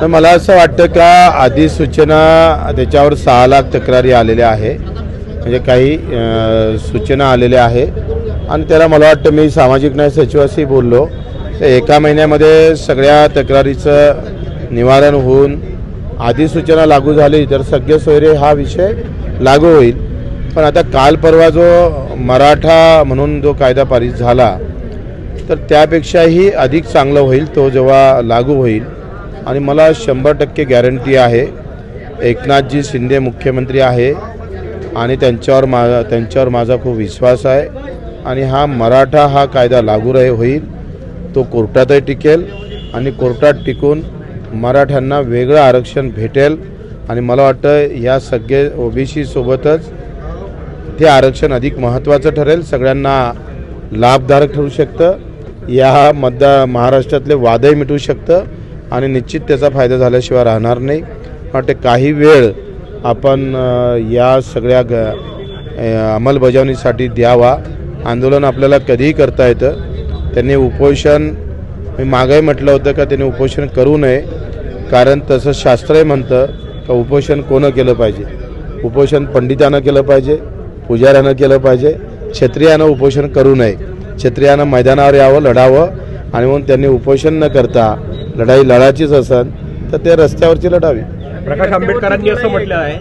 तर मला असं वाटतं का अधिसूचना त्याच्यावर सहा लाख तक्रारी आलेल्या आहे. म्हणजे काही सूचना आलेल्या आहे. आणि त्याला मला वाटतं मी सामाजिक न्याय सचिवाशी बोललो. तर एका महिन्यामध्ये सगळ्या तक्रारीचं निवारण होऊन अधिसूचना लागू झाली तर सगळे सोयरे हा विषय लागू होईल. पण आता काल परवा जो मराठा म्हणून जो कायदा पारित झाला तर त्यापेक्षाही अधिक चांगलं होईल तो जेव्हा लागू होईल आणि मला शंभर टक्के गॅरंटी आहे. एकनाथजी शिंदे मुख्यमंत्री आहे आणि त्यांच्यावर मा त्यांच्यावर माझा खूप विश्वास आहे. आणि हा मराठा हा कायदा लागू राही होईल तो कोर्टातही टिकेल आणि कोर्टात टिकून मराठ्यांना वेगळं आरक्षण भेटेल. आणि मला वाटतं या सगळे ओबीसी सोबतच ते आरक्षण अधिक महत्त्वाचं ठरेल. सगळ्यांना लाभदायक ठरू शकतं. या मतदा महाराष्ट्रातले वादही मिटू शकतं. आणि निश्चित त्याचा फायदा झाल्याशिवाय राहणार नाही. वाटते काही वेळ आपण या सगळ्या ग अंमलबजावणीसाठी द्यावा. आंदोलन आपल्याला कधीही करता येतं. त्यांनी उपोषण मी मागंही म्हटलं होतं का त्यांनी उपोषण करू नये. कारण तसं शास्त्रही म्हणतं का उपोषण कोणं केलं पाहिजे? उपोषण पंडितानं केलं पाहिजे पुजाऱ्यानं केलं पाहिजे. क्षत्रियानं उपोषण करू नये. क्षत्रियानं मैदानावर यावं लढावं. आणि म्हणून त्यांनी उपोषण न करता लढाई लढायचीच असन तर ते रस्त्यावरची लढावी. प्रकाश आंबेडकरांनी असं म्हटलं आहे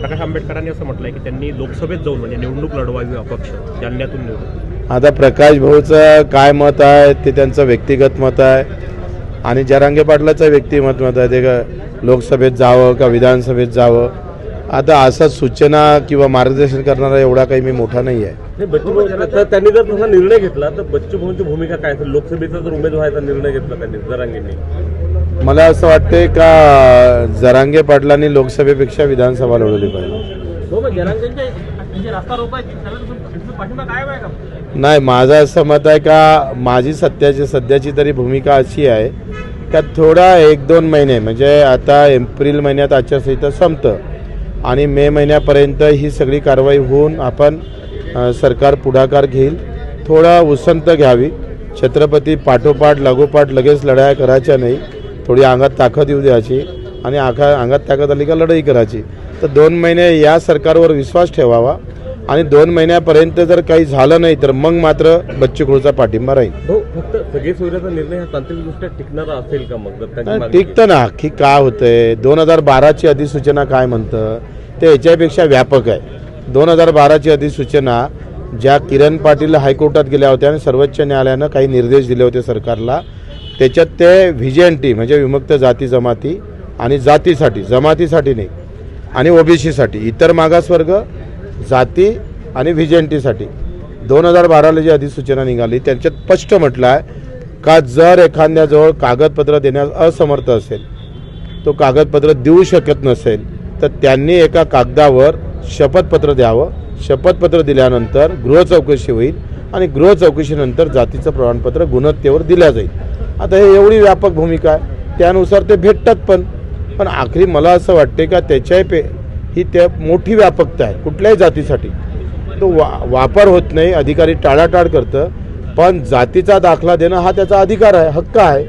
प्रकाश आंबेडकरांनी असं म्हटलं आहे की त्यांनी लोकसभेत जाऊन म्हणजे निवडणूक लढवावी अपक्ष जालन्यातून निवडून. आता प्रकाश भाऊचं काय मत आहे ते त्यांचं व्यक्तिगत मत आहे. आणि जरांगे पाटलाचं व्यक्तिमत मत आहे ते का लोकसभेत जावं का विधानसभेत जावं. आता असं सूचना किंवा मार्गदर्शन करणारा एवढा काही मी मोठा नाही आहे. नाही, बच्चू भाऊ तर त्यांनी जर तसा निर्णय घेतला तर बच्चू भाऊंची भूमिका काय? असेल लोकसभेचा जर उमेदवाराचा निर्णय घेतला त्यांनी जरांगेंनी. मला असं वाटते का जरांगे पाटलांनी लोकसभेपेक्षा विधानसभा लढवली पाहिजे. हो मग जरांगेंच्या नाही माझं असं मत आहे का माझी सध्याची सध्याची तरी भूमिका अशी आहे का थोडा एक दोन महिने म्हणजे आता एप्रिल महिन्यात आचारसंहिता संपतं. आणि मे महिन्यापर्यंत ही सगळी कारवाई होऊन आपण सरकार पुढाकार घेईल. थोडा उसंत घ्यावी. छत्रपती पाठोपाठ लागोपाठ लगेच लढाया करायच्या नाही. थोडी अंगात ताकद येऊ द्यायची आणि आखा अंगात ताकद आली का लढाई करायची. तर दोन महिने या सरकारवर विश्वास ठेवावा आणि दोन महिन्यापर्यंत जर काही झालं नाही तर मग मात्र बच्चू कडूचा पाठिंबा राहील. हो फक्त सगळे सोयऱ्याचा निर्णय हा तांत्रिकदृष्ट्या टिकणारा असेल का मग? जर त्यांची मागणी. टिकतं ना की काय होतंय? दोन हजार बाराची अधिसूचना काय म्हणतं? ते याच्यापेक्षा व्यापक आहे. दोन हजार बाराची अधिसूचना ज्या किरण पाटील हायकोर्टात गेल्या होत्या आणि सर्वोच्च न्यायालयानं काही निर्देश दिले होते सरकारला त्याच्यात ते व्हिजेंटी म्हणजे विमुक्त जाती जमाती आणि जातीसाठी जमातीसाठी नाही आणि ओबीसीसाठी इतर मागासवर्ग जाती आणि व्हिजेंटीसाठी दोन हजार बाराला जी अधिसूचना निघाली त्याच्यात स्पष्ट म्हटलं आहे का जर एखाद्याजवळ कागदपत्र देण्यास असमर्थ असेल तो कागदपत्र देऊ शकत नसेल तर त्यांनी एका कागदावर शपथपत्र द्यावं. शपथपत्र दिल्यानंतर गृह चौकशी होईल आणि गृह चौकशीनंतर जातीचं प्रमाणपत्र गुणवत्तेवर दिल्या जाईल. आता हे एवढी व्यापक भूमिका आहे. त्यानुसार ते भेटतात पण. पण आखरी मला असं वाटते का त्याच्याही पे ही त्या मोठी व्यापकता आहे. कुठल्याही जातीसाठी. तो वा वापर होत नाही. अधिकारी टाळाटाळ करतं. पण जातीचा दाखला देणं हा त्याचा अधिकार आहे हक्क आहे.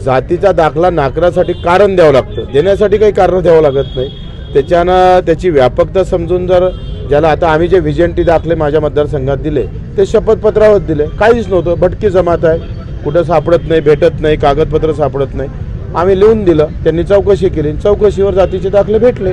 जातीचा दाखला नाकारण्यासाठी कारण द्यावं लागतं. देण्यासाठी काही कारण द्यावं लागत नाही. त्याच्यानं त्याची व्यापकता समजून जर ज्याला आता आम्ही जे व्हिजेंटी दाखले माझ्या मतदारसंघात दिले ते शपथपत्रावर दिले. काहीच नव्हतं. भटकी जमात आहे. कुठं सापडत नाही भेटत नाही कागदपत्र सापडत नाही. आम्ही लिहून दिलं. त्यांनी चौकशी केली. चौकशीवर जातीचे दाखले भेटले.